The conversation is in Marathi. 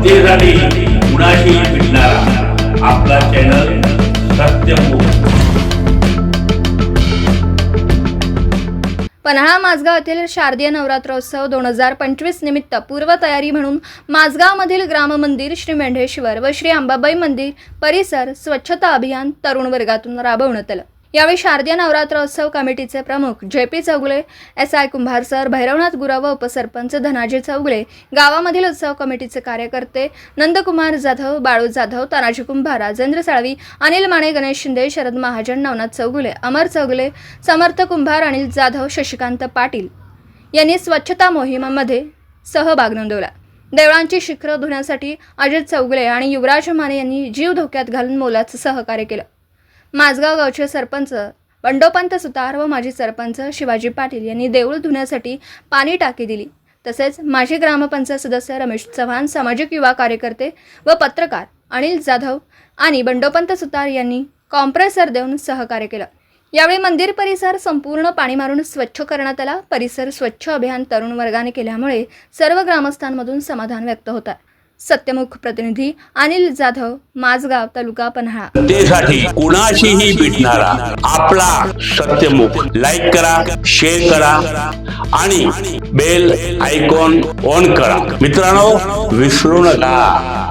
जनतेसाठी कुणाशी भेटणारा आपला चॅनल सत्यमुख पन्हाळा माझगाव येथील शारदीय नवरात्रोत्सव दोन हजार पंचवीस निमित्त पूर्वतयारी म्हणून माझगावमधील ग्राममंदिर श्री मेंढेश्वर व श्री अंबाबाई मंदिर परिसर स्वच्छता अभियान तरुण वर्गातून राबवण्यात आलं. यावेळी शारदीय नवरात्रोत्सव कमिटीचे प्रमुख J P Chougule S I Kumbhar sir Bhairavnath Gurav व उपसरपंच धनाजी चौगले गावामधील उत्सव कमिटीचे कार्यकर्ते नंदकुमार जाधव बाळू जाधव तानाजी कुंभार राजेंद्र साळवी अनिल माने गणेश शिंदे शरद महाजन नवनाथ चौगुले अमर चौगुले समर्थ कुंभार अनिल जाधव शशिकांत पाटील यांनी स्वच्छता मोहिमामध्ये सहभाग नोंदवला. देवळांची शिखरं धुण्यासाठी अजित चौगुले आणि युवराज माने यांनी जीव धोक्यात घालून मोलाचं सहकार्य केलं. माझगाव गावचे सरपंच बंडोपंत सुतार व माजी सरपंच शिवाजी पाटील यांनी देऊळ धुण्यासाठी पाणी टाकी दिली. तसेच माजी ग्रामपंचायत सदस्य रमेश चव्हाण सामाजिक युवा कार्यकर्ते व पत्रकार अनिल जाधव आणि बंडोपंत सुतार यांनी कॉम्प्रेसर देऊन सहकार्य केलं. यावेळी मंदिर परिसर संपूर्ण पाणी मारून स्वच्छ करण्यात आला. परिसर स्वच्छ अभियान तरुण वर्गाने केल्यामुळे सर्व ग्रामस्थांमधून समाधान व्यक्त होत आहे. सत्यमुख प्रतिनिधी अनिल जाधव माझगाव तालुका पन्हाळा. जनतेसाठी कुणाशीही भेटणारा आपला सत्यमुख लाईक करा शेअर करा आणि बेल आयकॉन ऑन करा. मित्रांनो विसरू नका.